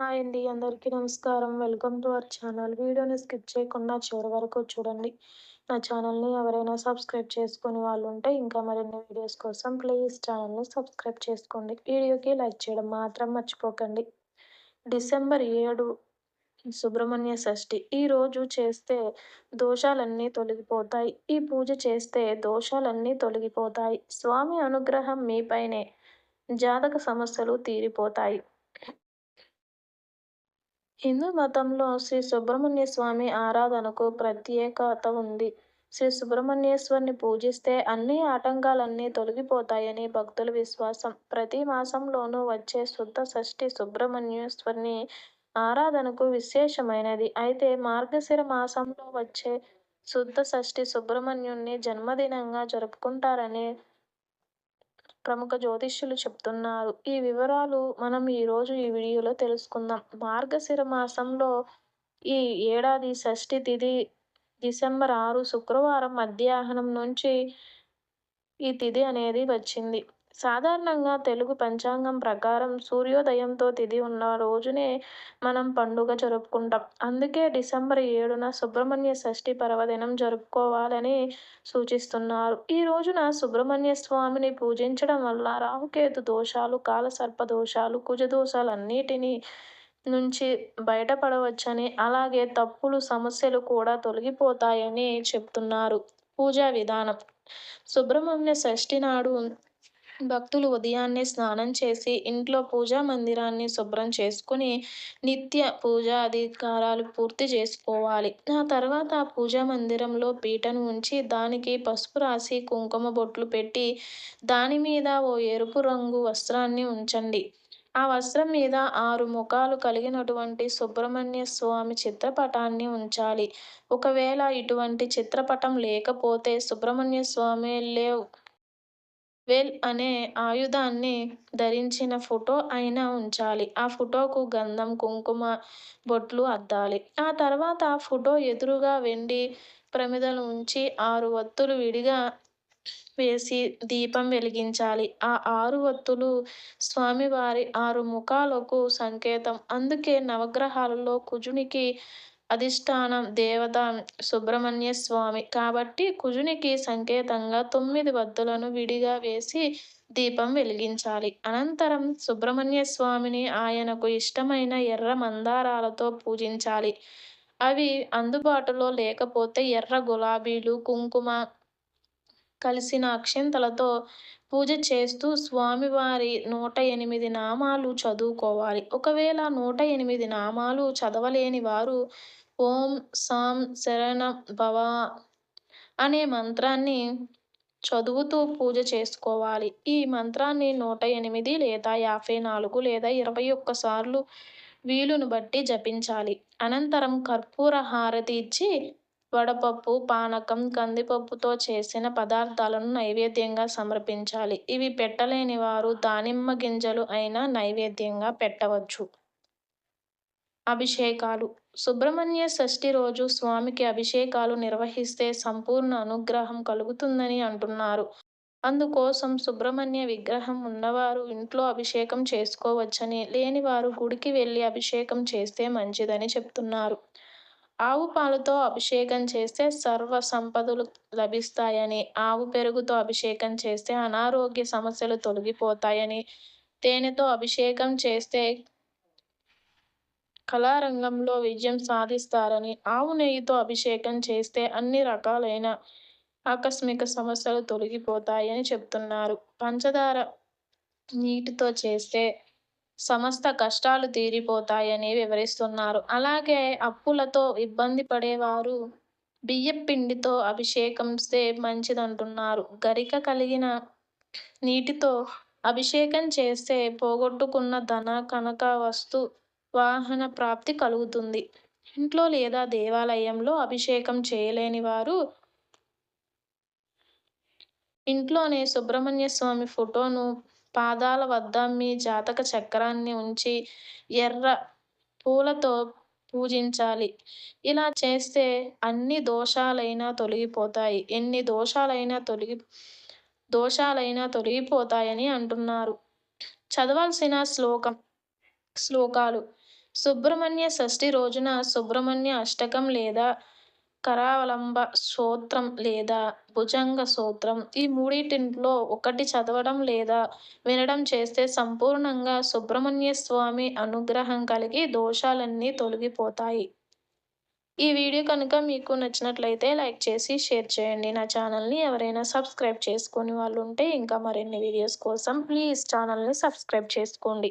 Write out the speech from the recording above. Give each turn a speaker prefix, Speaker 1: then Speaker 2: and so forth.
Speaker 1: Hi అండి అందరికీ నమస్కారం. Welcome to our channel. వీడియోని స్కిప్ చేయకుండా చివరి వరకు చూడండి. నా ఛానల్ని ఎవరైనా సబ్స్క్రైబ్ చేసుకుని వాళ్ళు ఉంటే ఇంకా మరిన్ని వీడియోస్ కోసం ప్లీజ్ ఛానల్ని సబ్స్క్రైబ్ చేసుకోండి. వీడియోకి లైక్ చేయడం మాత్రం మర్చిపోకండి. డిసెంబర్ ఏడు సుబ్రహ్మణ్య షష్ఠి. ఈ రోజు చేస్తే దోషాలన్నీ తొలగిపోతాయి. ఈ పూజ చేస్తే దోషాలన్నీ తొలగిపోతాయి. స్వామి అనుగ్రహం మీపైనే జాతక సమస్యలు తీరిపోతాయి. హిందూ మతంలో శ్రీ సుబ్రహ్మణ్య స్వామి ఆరాధనకు ప్రత్యేకత ఉంది. శ్రీ సుబ్రహ్మణ్యేశ్వరిని పూజిస్తే అన్ని ఆటంకాలన్నీ తొలగిపోతాయని భక్తుల విశ్వాసం. ప్రతి మాసంలోనూ వచ్చే శుద్ధ షష్ఠి సుబ్రహ్మణ్యేశ్వరిని ఆరాధనకు విశేషమైనది. అయితే మార్గశిర మాసంలో వచ్చే శుద్ధ షష్ఠి సుబ్రహ్మణ్యుణ్ణి జన్మదినంగా జరుపుకుంటారని ప్రముఖ జ్యోతిష్యులు చెప్తున్నారు. ఈ వివరాలు మనం ఈరోజు ఈ వీడియోలో తెలుసుకుందాం. మార్గశిర మాసంలో ఈ ఏడాది షష్ఠి తిథి డిసెంబర్ ఆరు శుక్రవారం మధ్యాహ్నం నుంచి ఈ తిథి అనేది వచ్చింది. సాధారణంగా తెలుగు పంచాంగం ప్రకారం సూర్యోదయంతో తిథి ఉన్న రోజునే మనం పండుగ జరుపుకుంటాం. అందుకే డిసెంబర్ ఏడున సుబ్రహ్మణ్య షష్ఠి పర్వదినం జరుపుకోవాలని సూచిస్తున్నారు. ఈ రోజున సుబ్రహ్మణ్య స్వామిని పూజించడం వల్ల రాహుకేతు దోషాలు కాలసర్ప దోషాలు కుజ దోషాలన్నిటినీ నుంచి బయటపడవచ్చని అలాగే తప్పులు సమస్యలు కూడా తొలగిపోతాయని చెప్తున్నారు పూజా విధానం. సుబ్రహ్మణ్య షష్ఠి నాడు భక్తులు ఉదయాన్నే స్నానం చేసి ఇంట్లో పూజా మందిరాన్ని శుభ్రం చేసుకుని నిత్య పూజా అధికారాలు పూర్తి చేసుకోవాలి. ఆ తర్వాత పూజా మందిరంలో పీటను ఉంచి దానికి పసుపు రాసి కుంకుమ బొట్లు పెట్టి దాని మీద ఓ ఎరుపు రంగు వస్త్రాన్ని ఉంచండి. ఆ వస్త్రం మీద ఆరు ముఖాలు కలిగినటువంటి సుబ్రహ్మణ్య స్వామి చిత్రపటాన్ని ఉంచాలి. ఒకవేళ ఇటువంటి చిత్రపటం లేకపోతే సుబ్రహ్మణ్య స్వామి లేవ్ వెల్ అనే ఆయుధాన్ని ధరించిన ఫోటో అయినా ఉంచాలి. ఆ ఫోటోకు గంధం కుంకుమ బొట్లు అద్దాలి. ఆ తర్వాత ఆ ఫోటో ఎదురుగా వెండి ప్రమిదలు ఉంచి ఆరు వత్తులు విడిగా వేసి దీపం వెలిగించాలి. ఆ ఆరు వత్తులు స్వామివారి ఆరు ముఖాలకు సంకేతం. అందుకే నవగ్రహాలలో కుజునికి అధిష్టానం దేవత సుబ్రహ్మణ్య స్వామి కాబట్టి కుజునికి సంకేతంగా తొమ్మిది వత్తులను విడిగా వేసి దీపం వెలిగించాలి. అనంతరం సుబ్రహ్మణ్య స్వామిని ఆయనకు ఇష్టమైన ఎర్ర మందారాలతో పూజించాలి. అవి అందుబాటులో లేకపోతే ఎర్ర గులాబీలు కుంకుమ కలిసిన అక్షింతలతో పూజ చేస్తూ స్వామివారి నూట ఎనిమిది నామాలు చదువుకోవాలి. ఒకవేళ నూట ఎనిమిది నామాలు చదవలేని వారు ఓం సాం శరణ భవ అనే మంత్రాన్ని చదువుతూ పూజ చేసుకోవాలి. ఈ మంత్రాన్ని నూట ఎనిమిది లేదా యాభై నాలుగు లేదా ఇరవై ఒక్క సార్లు వీలును బట్టి జపించాలి. అనంతరం కర్పూర హారతి ఇచ్చి వడపప్పు పానకం కందిపప్పుతో చేసిన పదార్థాలను నైవేద్యంగా సమర్పించాలి. ఇవి పెట్టలేని వారు దానిమ్మ గింజలు అయినా నైవేద్యంగా పెట్టవచ్చు. అభిషేకాలు. సుబ్రహ్మణ్య షష్ఠి రోజు స్వామికి అభిషేకాలు నిర్వహిస్తే సంపూర్ణ అనుగ్రహం కలుగుతుందని అంటున్నారు. అందుకోసం సుబ్రహ్మణ్య విగ్రహం ఉన్నవారు ఇంట్లో అభిషేకం చేసుకోవచ్చని లేనివారు గుడికి వెళ్ళి అభిషేకం చేస్తే మంచిదని చెప్తున్నారు. ఆవు పాలతో అభిషేకం చేస్తే సర్వ సంపదలు లభిస్తాయని ఆవు పెరుగుతో అభిషేకం చేస్తే అనారోగ్య సమస్యలు తొలగిపోతాయని తేనెతో అభిషేకం చేస్తే కళారంగంలో విజయం సాధిస్తారని ఆవు నెయ్యితో అభిషేకం చేస్తే అన్ని రకాలైన ఆకస్మిక సమస్యలు తొలగిపోతాయని చెప్తున్నారు. పంచదార నీటితో చేస్తే సమస్త కష్టాలు తీరిపోతాయని వివరిస్తున్నారు. అలాగే అప్పులతో ఇబ్బంది పడేవారు బియ్యపిండితో అభిషేకంస్తే మంచిదంటున్నారు. గరిక కలిగిన నీటితో అభిషేకం చేస్తే పోగొట్టుకున్న ధన కనక వస్తు వాహన ప్రాప్తి కలుగుతుంది. ఇంట్లో లేదా దేవాలయంలో అభిషేకం చేయలేని వారు ఇంట్లోనే సుబ్రహ్మణ్య స్వామి ఫోటోను పాదాల వద్ద మీ జాతక చక్రాన్ని ఉంచి ఎర్ర పూలతో పూజించాలి. ఇలా చేస్తే అన్ని దోషాలైనా తొలగిపోతాయి. ఎన్ని దోషాలైనా తొలగి దోషాలైనా తొలగిపోతాయని అంటున్నారు. చదవాల్సిన శ్లోకం శ్లోకాలు. సుబ్రహ్మణ్య షష్ఠి రోజున సుబ్రహ్మణ్య అష్టకం లేదా కరావలంబ స్తోత్రం లేదా భుజంగ స్తోత్రం ఈ మూడింటిలో ఒకటి చదవడం లేదా వినడం చేస్తే సంపూర్ణంగా సుబ్రహ్మణ్య స్వామి అనుగ్రహం కలిగి దోషాలన్నీ తొలగిపోతాయి. ఈ వీడియో కనుక మీకు నచ్చినట్లయితే లైక్ చేసి షేర్ చేయండి. నా ఛానల్ని ఎవరైనా సబ్స్క్రైబ్ చేసుకుని వాళ్ళు ఉంటే ఇంకా మరిన్ని వీడియోస్ కోసం ప్లీజ్ ఛానల్ని సబ్స్క్రైబ్ చేసుకోండి.